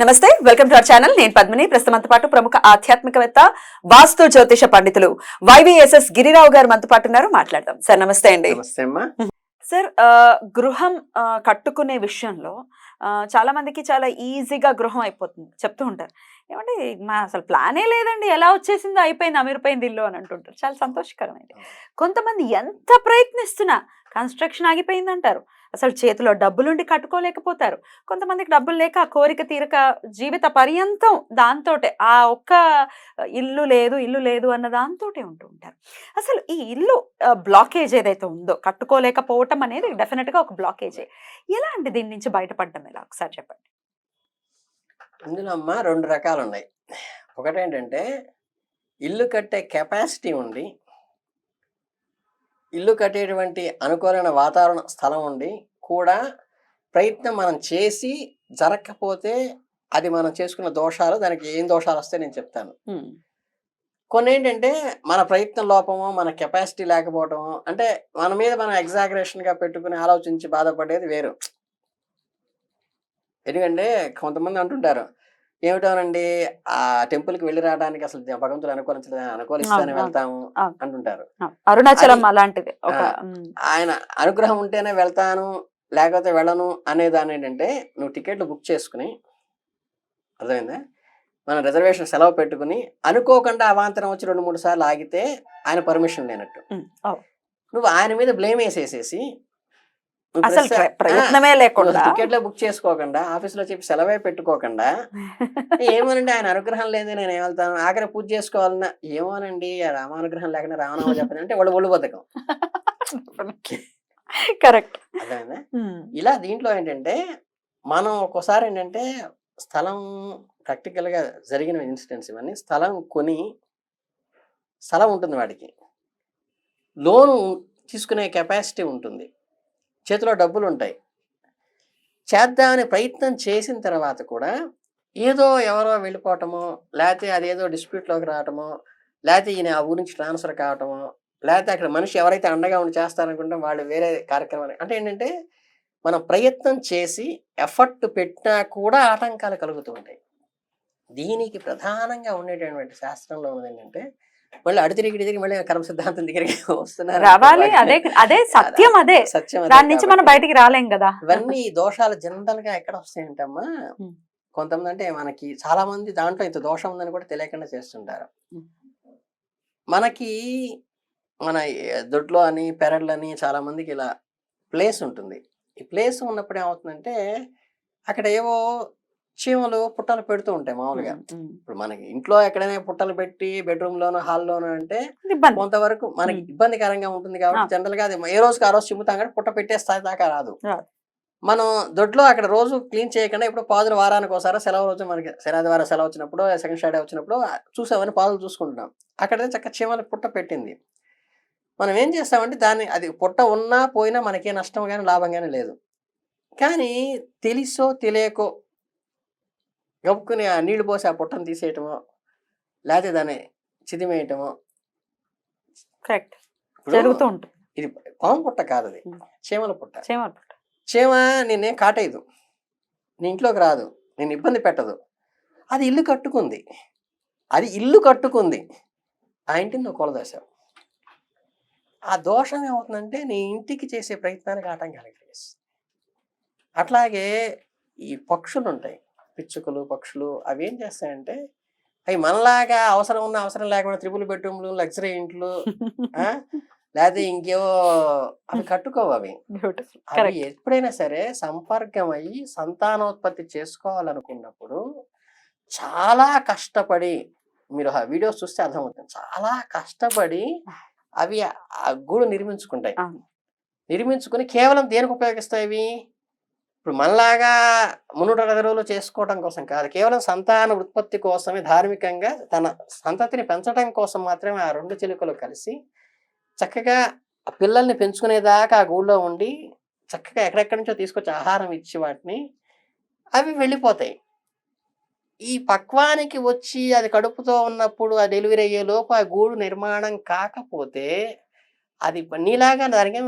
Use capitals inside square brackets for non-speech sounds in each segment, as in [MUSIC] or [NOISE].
నమస్తే welcome to our channel. నేను పద్మిని. ప్రస్తుతంతో పాటు ప్రముఖ ఆధ్యాత్మికవేత్త వాస్తు జ్యోతిష పండితులు వైవిఎస్ఎస్ గిరిరావు గారు మనతో పాటు ఉన్నారు. మాట్లాడదాం. సార్ నమస్తే అండి. సార్ గృహం కట్టుకునే విషయంలో చాలా మందికి చాలా ఈజీగా గృహం అయిపోతుంది. చెప్తూ ఉంటారు. ఏమంటే మా అసలు ప్లానే లేదండి. ఎలా వచ్చేసిందో అయిపోయింది అమీరిపోయింది ఇల్లు అని అంటుంటారు. చాలా సంతోషకరమైంది కొంతమంది ఎంత ప్రయత్నిస్తున్నా కన్స్ట్రక్షన్ ఆగిపోయింది అంటారు అసలు చేతిలో డబ్బులుండి కట్టుకోలేకపోతారు. కొంతమందికి డబ్బులు లేక ఆ కోరిక తీరక జీవిత పర్యంతం దాంతోటే ఆ ఒక్క ఇల్లు లేదు ఇల్లు లేదు అన్న దాంతోటే ఉంటూ ఉంటారు. అసలు ఈ ఇల్లు బ్లాకేజ్ ఏదైతే ఉందో కట్టుకోలేకపోవటం అనేది డెఫినెట్గా ఒక బ్లాకేజే. ఎలా అండి దీని నుంచి బయటపడడం ఎలా ఒకసారి చెప్పండి? ఇందులో అమ్మ రెండు రకాలు ఉన్నాయి ఒకటేంటంటే ఇల్లు కట్టే కెపాసిటీ ఉండి ఇల్లు కట్టేటువంటి అనుకూలమైన వాతావరణ స్థలం ఉండి కూడా ప్రయత్నం మనం చేసి జరగకపోతే అది మనం చేసుకున్న దోషాలు దానికి ఏం దోషాలు వస్తాయి నేను చెప్తాను. కొన్ని ఏంటంటే మన ప్రయత్నం లోపము మన కెపాసిటీ లేకపోవటము అంటే మన మీద మనం exaggeration గా పెట్టుకుని ఆలోచించి బాధపడేది వేరు. ఎందుకంటే కొంతమంది అంటుంటారు ఏమిటోనండి ఆ temple కి వెళ్ళి రావడానికి అసలు భగవంతుడు అనుకూలించలేదు? అనుకూలిస్తానే వెళ్తాము. అంటుంటారు. అరుణాచలం అలాంటిది ఆయన అనుగ్రహం ఉంటేనే వెళ్తాను లేకపోతే వెళ్ళను అనే దాని ఏంటంటే నువ్వు టికెట్లు బుక్ చేసుకుని అర్థమైందా? మనం రిజర్వేషన్ సెలవు పెట్టుకుని అనుకోకుండా అవాంతరం వచ్చి రెండు మూడు సార్లు ఆగితే ఆయన పర్మిషన్ లేనట్టు. నువ్వు ఆయన మీద బ్లేమ్ వేసేసేసి అసలు ప్రయత్నమే లేకుండా. నువ్వు టికెట్లే బుక్ చేసుకోకుండా ఆఫీస్లో చెప్పి సెలవే పెట్టుకోకుండా. [LAUGHS] ఏమోనండి ఆయన అనుగ్రహం లేదు నేను ఏం వెళ్తాను ఆఖరి పూజ చేసుకోవాలన్నా. ఏమోనండి ఆ రామానుగ్రహం లేకుండా రామనామం చెప్పండి అంటే వాళ్ళు ఒళ్ళు బద్దకం. [LAUGHS] కరెక్ట్. అర్థమైందా? ఇలా దీంట్లో ఏంటంటే మనం ఒక్కోసారి ఏంటంటే స్థలం ప్రాక్టికల్గా జరిగిన ఇన్సిడెంట్స్ ఇవన్నీ స్థలం కొని స్థలం ఉంటుంది వాడికి. లోను తీసుకునే కెపాసిటీ ఉంటుంది. చేతిలో డబ్బులు ఉంటాయి చేద్దామని ప్రయత్నం చేసిన తర్వాత కూడా ఏదో ఎవరో వెళ్ళిపోవటమో లేకపోతే అదేదో డిస్ప్యూట్లోకి రావటమో లేకపోతే ఈయన ఆ ఊరి నుంచి ట్రాన్స్ఫర్ కావటమో లేకపోతే అక్కడ మనిషి ఎవరైతే అండగా ఉండి చేస్తారనుకుంటే వాళ్ళు వేరే కార్యక్రమాలు. అంటే ఏంటంటే మనం ప్రయత్నం చేసి ఎఫర్ట్ పెట్టినా కూడా ఆటంకాలు కలుగుతూ ఉంటాయి. దీనికి ప్రధానంగా ఉండేటటువంటి శాస్త్రంలో ఉన్నది ఏంటంటే మళ్ళీ అడు తిరిగి తిరిగి మళ్ళీ కర్మ సిద్ధాంతం దగ్గరికి వస్తున్నారు. రావాలి అదే అదే సత్యం అదే సత్యం దాని నుంచి మనం బయటికి రాలేం కదా. ఇవన్నీ దోషాలు జనరల్గా ఎక్కడ వస్తాయంటమ్మా. కొంతమంది అంటే మనకి చాలా మంది దాంట్లో ఇంత దోషం ఉందని కూడా తెలియకుండా చేస్తుంటారు. మనకి మన దొడ్లో అని పెరడ్లని చాలా మందికి ఇలా ప్లేస్ ఉంటుంది. ఈ ప్లేస్ ఉన్నప్పుడు ఏమవుతుందంటే అక్కడ ఏవో చీమలు పుట్టలు పెడుతూ ఉంటాయి మామూలుగా. ఇప్పుడు మనకి ఇంట్లో ఎక్కడైనా పుట్టలు పెట్టి బెడ్రూమ్ లోనో హాల్లోనో అంటే కొంతవరకు మనకి. ఇబ్బందికరంగా ఉంటుంది కాబట్టి. జనరల్గా అది ఏ రోజుకి ఆ రోజు చిమ్ముతాం కానీ పుట్ట పెట్టే స్థాయి దాకా రాదు. మనం దొడ్లో అక్కడ రోజు క్లీన్ చేయకుండా ఇప్పుడు పాదులు వారానికి ఒకసారి సెలవు రోజు మనకి శనివారం సెలవు వచ్చినప్పుడు సెకండ్ సాటర్డే వచ్చినప్పుడు చూసామని పాదులు చూసుకుంటున్నాం అక్కడ చక్క చీమల పుట్ట పెట్టింది మనం ఏం చేస్తామంటే దాన్ని అది పుట్ట ఉన్నా పోయినా మనకే నష్టం కానీ లాభం కానీ లేదు కానీ తెలిసో తెలియకో గబుక్కుని ఆ నీళ్ళు పోసి ఆ పుట్టను తీసేయటమో లేకపోతే దాన్ని చిదిమేయటమో. కరెక్ట్. జరుగుతూ ఉంటుంది. ఇది పాము పుట్ట కాదు అది. చీమల పుట్ట. చీమలు పుట్ట. చీమ నిన్నేం కాటేయదు. నీ ఇంట్లోకి రాదు. నేను ఇబ్బంది పెట్టదు. అది ఇల్లు కట్టుకుంది. అది ఇల్లు కట్టుకుంది. ఆ ఇంటిని నువ్వు కొలదోశావు ఆ దోషం ఏమవుతుందంటే నీ ఇంటికి చేసే ప్రయత్నానికి ఆటంకాలు కలిగిస్తుంది అట్లాగే ఈ పక్షులు ఉంటాయి పిచ్చుకలు పక్షులు అవి ఏం చేస్తాయంటే అవి మనలాగా అవసరం ఉన్న అవసరం లేకుండా త్రిపుల్ బెడ్రూమ్లు లగ్జరీ ఇంట్లు? లేకపోతే ఇంకేవో అవి కట్టుకోవు అవి. అవి ఎప్పుడైనా సరే సంపర్కం అయ్యి సంతానోత్పత్తి చేసుకోవాలనుకున్నప్పుడు చాలా కష్టపడి మీరు ఆ వీడియోస్ చూస్తే అర్థమవుతుంది. చాలా కష్టపడి అవి ఆ గూడు నిర్మించుకుంటాయి. నిర్మించుకుని కేవలం దేనికి ఉపయోగిస్తాయి ఇవి? ఇప్పుడు మనలాగా మునుట రోజులు చేసుకోవడం కోసం కాదు కేవలం సంతాన ఉత్పత్తి కోసమే ధార్మికంగా తన సంతతిని పెంచడం కోసం మాత్రమే ఆ రెండు చిలుకలు కలిసి చక్కగా ఆ పిల్లల్ని పెంచుకునేదాకా ఆ గూళ్ళో ఉండి చక్కగా ఎక్కడెక్కడి నుంచో తీసుకొచ్చి ఆహారం ఇచ్చి వాటిని అవి వెళ్ళిపోతాయి. ఈ పక్వానికి వచ్చి అది కడుపుతో ఉన్నప్పుడు ఆ డెలివరీ అయ్యే లోపు ఆ గూడు నిర్మాణం కాకపోతే అది నీలాగా దానికి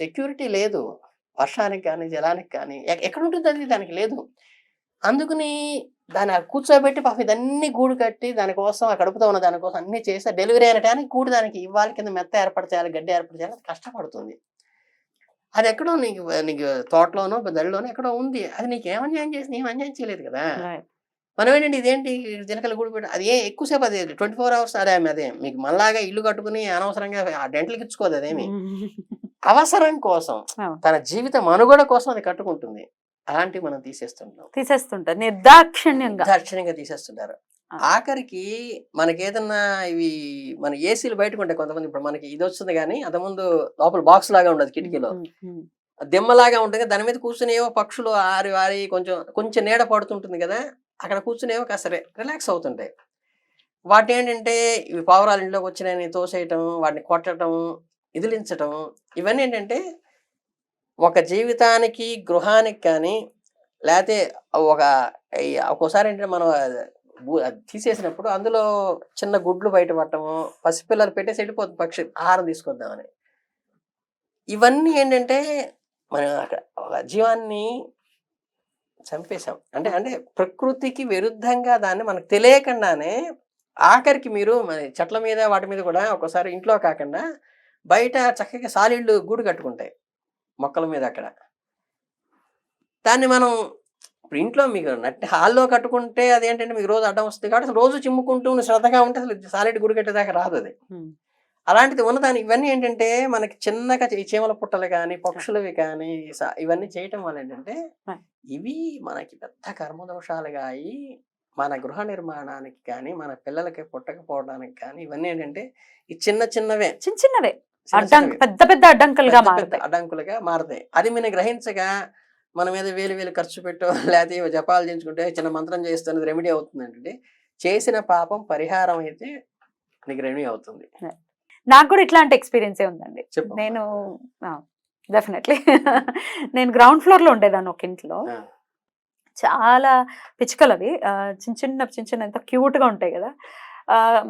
సెక్యూరిటీ లేదు. వర్షానికి కానీ జలానికి కానీ ఎక్- ఎక్కడ ఉంటుంది అది దానికి లేదు. అందుకని దాన్ని కూర్చోబెట్టి పాపం ఇదన్నీ గూడు కట్టి దానికోసం ఆ కడుపుతో ఉన్న దానికోసం అన్ని చేసి డెలివరీ అయిన టైంకి గూడు దానికి ఇవ్వాలి కింద మెత్త ఏర్పాటు చేయాలి గడ్డి ఏర్పాటు చేయాలి కష్టపడుతుంది. అది ఎక్కడో నీకు నీకు తోటలోనో దడిలోనో ఎక్కడో ఉంది. అది నీకు ఏం అన్యాయం చేసి ఏం అన్యాయం చేయలేదు కదా. మనం ఏంటంటే ఇదేంటి? జిలకల గూడు పెట్టి అది ఏ ఎక్కువసేపు అది ట్వంటీ ఫోర్ అవర్స్ అదే అదే. మీకు మనలాగా ఇల్లు కట్టుకుని అనవసరంగా ఆ డెంటల్కి ఇచ్చుకోదు అదేమి? [LAUGHS] [LAUGHS] అవసరం కోసం. తన జీవిత మనుగడ కోసం అది కట్టుకుంటుంది. అలాంటివి మనం తీసేస్తుంటాం. తీసేస్తుంటారు. నిర్దాక్షిణ్యంగా. దాక్షిణ్యంగా తీసేస్తుంటారు. ఆఖరికి మనకి ఏదన్నా ఇవి మన ఏసీలు బయటకు ఉంటాయి కొంతమంది ఇప్పుడు మనకి ఇది వస్తుంది కానీ ముందు లోపల బాక్స్ లాగా ఉండదు కిటికీలో. దెమ్మలాగా ఉంటుంది దాని మీద కూర్చుని ఏవో పక్షులు ఆరి ఆరి కొంచెం కొంచెం నీడ పడుతుంటుంది కదా అక్కడ కూర్చుని ఏవో కాస్త రిలాక్స్ అవుతుంటాయి. వాటి ఏంటంటే ఇవి పావురాలు ఇంట్లోకి వచ్చినాయని తోసేయటం వాటిని కొట్టడం ఇదిలించటం. ఇవన్నీ ఏంటంటే ఒక జీవితానికి గృహానికి కానీ లేకపోతే ఒక ఒక్కోసారి ఏంటంటే మనం తీసేసినప్పుడు అందులో చిన్న గుడ్లు బయట పసిపిల్లలు పెట్టేసి వెళ్ళిపోతుంది పక్షి ఆహారం తీసుకొద్దామని. ఇవన్నీ ఏంటంటే మనం అక్కడ ఒక జీవాన్ని చంపేశాం. అంటే అంటే ప్రకృతికి విరుద్ధంగా దాన్ని మనకు తెలియకుండానే ఆఖరికి మీరు మన చెట్ల మీద వాటి మీద కూడా ఒక్కోసారి ఇంట్లో కాకుండా బయట చక్కగా సాలిళ్ళు గూడు కట్టుకుంటాయి మొక్కల మీద అక్కడ దాన్ని మనం ఇప్పుడు ఇంట్లో మీకు నట్టి హాల్లో కట్టుకుంటే అదేంటంటే మీకు రోజు అడ్డం వస్తుంది కాబట్టి రోజు చిమ్ముకుంటూ శ్రద్ధగా ఉంటే అసలు సాలిడ్ గుడి కట్టేదాకా రాదు అది. అలాంటిది ఉన్నదాని ఇవన్నీ ఏంటంటే మనకి చిన్నగా చీమల పుట్టలు కానీ పక్షులవి కానీ ఇవన్నీ చేయటం వల్ల ఏంటంటే. ఇవి మనకి పెద్ద కర్మదోషాలుగా అయి మన గృహ నిర్మాణానికి కానీ మన పిల్లలకి పుట్టకపోవడానికి కానీ ఇవన్నీ ఏంటంటే ఈ చిన్న చిన్నవే చిన్న చిన్నవే చిన్న అడ్డంక. పెద్ద పెద్ద అడ్డంకులుగా మారుతాయి. అడ్డంకులుగా మారతాయి. అది మనం గ్రహించగా మన మీద వేలు వేలు ఖర్చు పెట్టో లేకపోతే జపాలు చేయించుకుంటే చిన్న మంత్రం చేస్తున్నది రెమెడీ అవుతుంది అంటే చేసిన పాపం పరిహారం అయితే నీకు రెమెడీ అవుతుంది. నాకు కూడా ఇట్లాంటి ఎక్స్పీరియన్సే ఉందండి. నేను డెఫినెట్లీ నేను గ్రౌండ్ ఫ్లోర్లో ఉండేదాన్ని ఒక ఇంట్లో. చాలా పిచ్చుకలు అవి చిన్న చిన్న చిన్న చిన్న ఎంత క్యూట్గా ఉంటాయి కదా.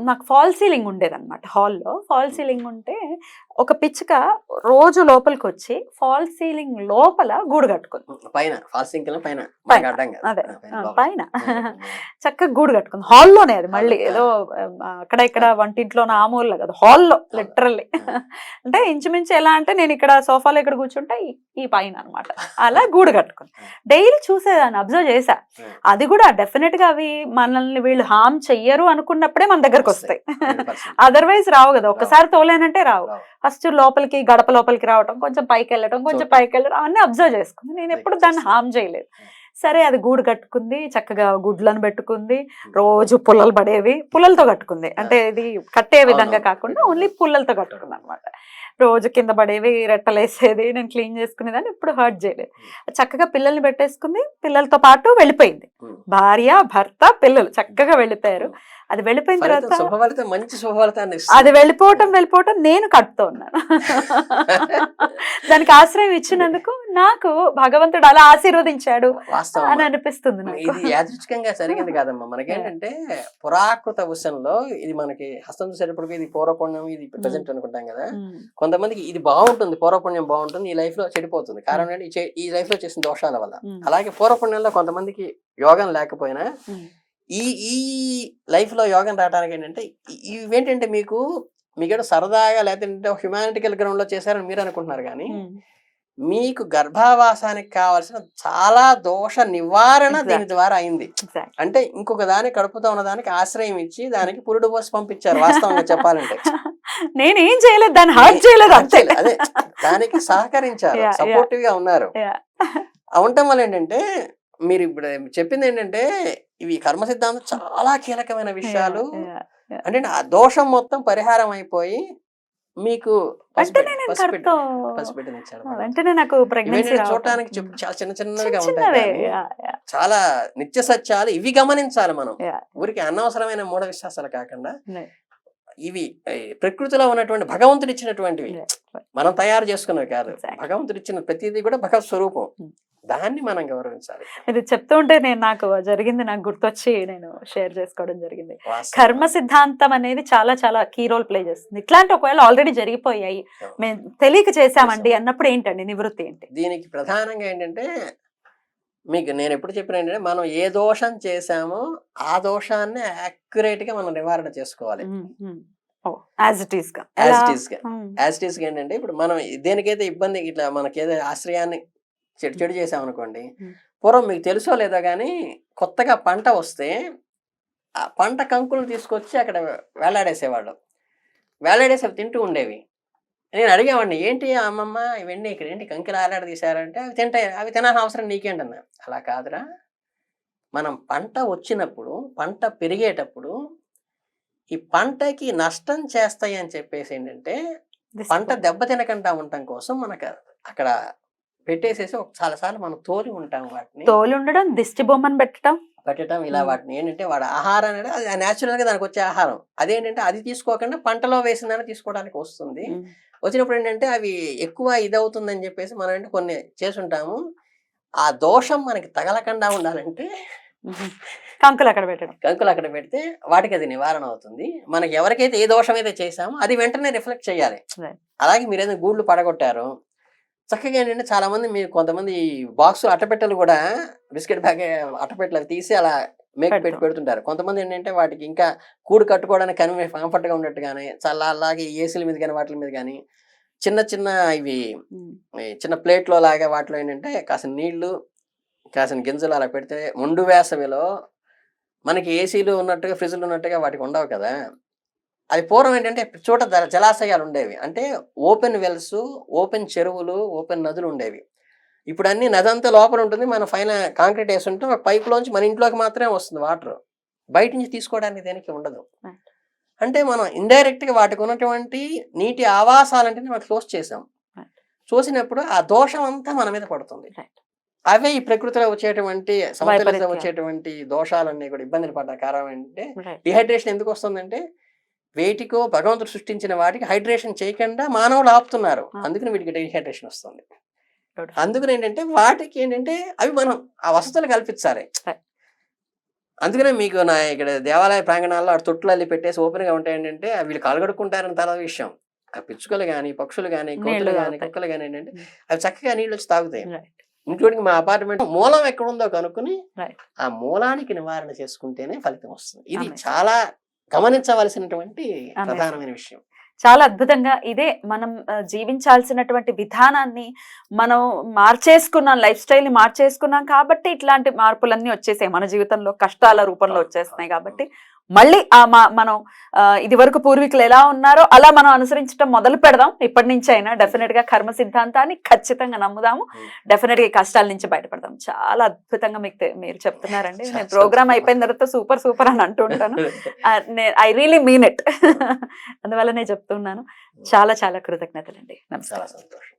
నాకు ఫాల్ సీలింగ్ ఉండేది అనమాట హాల్లో. ఫాల్ సీలింగ్ ఉంటే ఒక పిచ్చుక రోజు లోపలికి వచ్చి ఫాల్ సీలింగ్ లోపల గూడు కట్టుకుంది. పైన ఫాస్టింగ్ కింద పైన. అదే. పైన చక్కగా గూడు కట్టుకుంది. హాల్లోనే అది మళ్ళీ ఏదో అక్కడ ఇక్కడ వంటింట్లో ఆమూల్లో కదా హాల్లో లిటరల్లీ. అంటే ఇంచుమించు ఎలా అంటే నేను ఇక్కడ సోఫాలో ఇక్కడ కూర్చుంటే ఈ- పైన అన్నమాట. అలా గూడు కట్టుకుంది. డైలీ చూసేదాన్ని అబ్జర్వ్ చేసా ఆ. అది కూడా డెఫినెట్గా అవి మనల్ని వీళ్ళు హామ్ చెయ్యరు అనుకున్నప్పుడే మన దగ్గరకు వస్తాయి. 100%. అదర్వైజ్ [LAUGHS] రావు కదా. ఒక్కసారి తోలేనంటే రావు. ఫస్ట్ లోపలికి గడప లోపలికి రావటం కొంచెం పైకి వెళ్ళటం కొంచెం. పైకి వెళ్ళడం అవన్నీ అబ్జర్వ్ చేసుకుంది. నేను ఎప్పుడు దాన్ని. హామ్ చేయలేదు. సరే అది గూడు కట్టుకుంది చక్కగా గుడ్లను పెట్టుకుంది రోజు పుల్లలు పడేవి పుల్లలతో కట్టుకుంది. అంటే ఇది కట్టే విధంగా. కాకుండా ఓన్లీ పుల్లలతో కట్టుకుంది అనమాట రోజు కింద పడేవి రెట్టలేసేది నేను క్లీన్ చేసుకునేదాన్ని ఇప్పుడు హర్ట్ చేయలేదు. చక్కగా పిల్లల్ని పెట్టేసుకుంది పిల్లలతో పాటు వెళ్ళిపోయింది. భార్య భర్త పిల్లలు చక్కగా వెళ్ళిపోయారు. అది వెళ్ళిపోయిన తర్వాత మంచి అది వెళ్ళిపోవటం వెళ్ళిపోవటం నేను కట్టుతూ ఉన్నాను. [LAUGHS] దానికి ఆశ్రయం ఇచ్చినందుకు నాకు భగవంతుడు అలా ఆశీర్వదించాడు అని అనిపిస్తుంది ఇది యాదృచ్ఛికంగా జరిగింది కాదమ్మా. మనకేంటంటే పురాకృత విషయంలో ఇది మనకి హస్తం చూసేటప్పటికి ఇది పూర్వపుణ్యం ఇది ప్రజెంట్ అనుకుంటాం కదా. కొంతమందికి ఇది బాగుంటుంది పూర్వపుణ్యం బాగుంటుంది ఈ లైఫ్లో చెడిపోతుంది. కారణం ఏంటి? ఈ లైఫ్లో చేసిన దోషాల వల్ల. అలాగే పూర్వపుణ్యంలో కొంతమందికి యోగం లేకపోయినా ఈ ఈ లైఫ్లో యోగం రావడానికి ఏంటంటే ఇవేంటంటే మీకు మీకు సరదాగా లేదంటే హ్యుమానిటికల్ గ్రౌండ్లో చేశారని మీరు అనుకుంటున్నారు కానీ. మీకు గర్భావాసానికి కావాల్సిన చాలా దోష నివారణ దీని. ద్వారా అయింది. అంటే ఇంకొక దాని కడుపుతో ఉన్న దానికి ఆశ్రయం ఇచ్చి దానికి పురుడు పోసి పంపించారు వాస్తవంగా చెప్పాలంటే [LAUGHS] నేనేం చేయలేదు దాన్ని హర్ట్ చేయలేదు అదే దానికి సహకరించారు. [LAUGHS] సపోర్టివ్గా ఉన్నారు ఉండటం వల్ల ఏంటంటే మీరు ఇప్పుడు చెప్పింది ఏంటంటే ఇవి కర్మ సిద్ధాంతం చాలా కీలకమైన విషయాలు. అంటే ఆ దోషం మొత్తం పరిహారం అయిపోయి మీకు వెంటనే నాకు చూడటానికి చాలా చిన్న చిన్నవిగా ఉంటాయి చాలా నిత్య సత్యాలు ఇవి గమనించాలి మనం. ఊరికి అనవసరమైన మూఢ విశ్వాసాలు కాకుండా. ఇవి ప్రకృతిలో ఉన్నటువంటి భగవంతుడు ఇచ్చినటువంటివి. మనం తయారు చేసుకున్నవి కాదు. భగవంతుడు ఇచ్చిన ప్రతిదీ కూడా భగవత్ స్వరూపం. దాన్ని మనం గౌరవించాలి. ఇది చెప్తూ ఉంటే నేను నాకు జరిగింది నాకు గుర్తొచ్చి నేను షేర్ చేసుకోవడం జరిగింది. కర్మ సిద్ధాంతం అనేది చాలా చాలా కీ రోల్ ప్లే చేస్తుంది. ఇట్లాంటి ఒకవేళ ఆల్రెడీ జరిగిపోయాయి. మేము తెలియక చేసామండి అన్నప్పుడు ఏంటండి నివృత్తి ఏంటి? దీనికి ప్రధానంగా ఏంటంటే మీకు నేను ఎప్పుడు చెప్పిన ఏంటంటే మనం ఏ దోషం చేశామో ఆ దోషాన్ని accurate గా మనం నివారణ చేసుకోవాలి. ఏంటంటే ఇప్పుడు మనం దేనికైతే ఇబ్బంది ఇట్లా మనకేదో ఆశ్రయాన్ని చెడు చెడు చేసామనుకోండి. పూర్వం మీకు తెలుసో లేదో కానీ కొత్తగా పంట వస్తే ఆ పంట కంకులు తీసుకొచ్చి అక్కడ వేలాడేసేవాళ్ళు. వేలాడేసి అవి తింటూ ఉండేవి. నేను అడిగేవాడిని ఏంటి అమ్మమ్మ ఇవన్నీ ఇక్కడ ఏంటి కంకిలు ఆలాడ తీశారంటే అవి తింటాయి అవి తినాల్సిన అవసరం నీకేంటన్నా అలా కాదురా. మనం పంట వచ్చినప్పుడు పంట పెరిగేటప్పుడు ఈ పంటకి నష్టం చేస్తాయి అని చెప్పేసి ఏంటంటే పంట. దెబ్బ తినకుండా ఉండటం కోసం మనకు అక్కడ పెట్టేసేసి ఒక చాలా సార్లు మనం తోలి ఉంటాం వాటిని. తోలు ఉండడం దిష్టి బొమ్మను పెట్టడం. పెట్టడం ఇలా. వాటిని. ఏంటంటే వాడు ఆహారం అనేది అది natural గా దానికి వచ్చే ఆహారం. అదేంటంటే అది తీసుకోకుండా పంటలో వేసిందని తీసుకోవడానికి వస్తుంది. వచ్చినప్పుడు ఏంటంటే అవి ఎక్కువ ఇదవుతుందని చెప్పేసి మనం ఏంటి కొన్ని చేసుంటాము. ఆ దోషం మనకి తగలకుండా ఉండాలంటే. కంకులు అక్కడ పెట్టడం. కంకులు అక్కడ పెడితే వాటికి అది నివారణ అవుతుంది. మనకి ఎవరికైతే ఏ దోషం అయితే చేసామో అది వెంటనే రిఫ్లెక్ట్ చేయాలి. అలాగే మీరు ఏదైనా గూళ్ళు పడగొట్టారు. చక్కగా ఏంటంటే చాలా మంది మీరు కొంతమంది బాక్స్ అట్టపెట్టెలు కూడా బిస్కెట్ బ్యాగ్ అట్టపెట్టెలు అవి తీసి అలా మేక్ పెట్టి పెడతాం. పెడుతుంటారు. కొంతమంది ఏంటంటే వాటికి ఇంకా కూడు కట్టుకోవడానికి కన్వీ కంఫర్ట్గా ఉన్నట్టు కానీ చాలా అలాగే ఏసీల మీద కానీ వాటి మీద కానీ చిన్న చిన్న ఇవి చిన్న ప్లేట్లో లాగా వాటిలో ఏంటంటే కాసిన నీళ్ళు కాసిన గింజలు అలా పెడితే ముండు వేసవిలో మనకి ఏసీలు ఉన్నట్టుగా ఫ్రిడ్జ్లు ఉన్నట్టుగా వాటికి ఉండవు కదా. అది పూర్వం ఏంటంటే చోట జలాశయాలు ఉండేవి అంటే ఓపెన్ వెల్స్ ఓపెన్ చెరువులు ఓపెన్ నదులు ఉండేవి ఇప్పుడు అన్ని నది అంతా లోపల ఉంటుంది మన పైన కాంక్రీట్ వేసి ఉంటే పైపులోంచి మన ఇంట్లోకి మాత్రమే వస్తుంది వాటర్ బయట నుంచి తీసుకోవడానికి దేనికి ఉండదు. అంటే మనం ఇండైరెక్ట్గా వాటికి ఉన్నటువంటి నీటి ఆవాసాలంటే మనం క్లోజ్ చేసాం. చూసినప్పుడు ఆ దోషం అంతా మన మీద పడుతుంది. అవే ఈ ప్రకృతిలో వచ్చేటువంటి వైపరీత్యాలు. వచ్చేటువంటి దోషాలన్నీ కూడా ఇబ్బందులు పడ్డ కారణం ఏంటంటే. డిహైడ్రేషన్ ఎందుకు వస్తుందంటే వేటికో భగవంతుడు సృష్టించిన వాటికి హైడ్రేషన్ చేయకుండా మానవులు ఆపుతున్నారు. అందుకని వీటికి డిహైడ్రేషన్ వస్తుంది. అందుకని ఏంటంటే వాటికి ఏంటంటే అవి మనం ఆ వసతులు కల్పించాలి. అందుకనే మీకు నా ఇక్కడ దేవాలయ ప్రాంగణాల్లో ఆ తొట్లు అల్లి పెట్టేసి ఓపెన్గా ఉంటాయి ఏంటంటే వీళ్ళు కాలగడుకుంటారని తర్వాత విషయం ఆ పిచ్చుకలు కానీ పక్షులు కానీ కోతులు కానీ. కుక్కలు కానీ ఏంటంటే. అవి చక్కగా నీళ్ళు వచ్చి తాగుతాయి. ఇంక్లూడింగ్ మా అపార్ట్మెంట్ మూలం ఎక్కడుందో కనుక్కుని. ఆ మూలానికి నివారణ చేసుకుంటేనే ఫలితం వస్తుంది ఇది. చాలా గమనించవలసినటువంటి. ప్రధానమైన విషయం. చాలా అద్భుతంగా ఇదే మనం జీవించాల్సినటువంటి విధానాన్ని మనం మార్చేసుకున్నాం లైఫ్ స్టైల్ని మార్చేసుకున్నాం కాబట్టి ఇట్లాంటి మార్పులన్నీ వచ్చేసాయి. మన జీవితంలో కష్టాల రూపంలో వచ్చేస్తున్నాయి కాబట్టి మళ్ళీ ఆ మా- మనం ఇది వరకు పూర్వీకులు ఎలా ఉన్నారో అలా మనం అనుసరించడం మొదలు పెడదాం. ఇప్పటి నుంచి అయినా డెఫినెట్గా కర్మ సిద్ధాంతాన్ని ఖచ్చితంగా నమ్ముదాము. డెఫినెట్గా కష్టాల నుంచి బయటపడదాం. చాలా అద్భుతంగా మీకు మీరు చెప్తున్నారండి. నేను ప్రోగ్రామ్. అయిపోయిన తర్వాత సూపర్ సూపర్ అని అంటూ ఉంటాను. [LAUGHS] I really mean it. [LAUGHS] అందువల్లనే చెప్తున్నాను. చాలా చాలా కృతజ్ఞతలండి. నమస్కారం.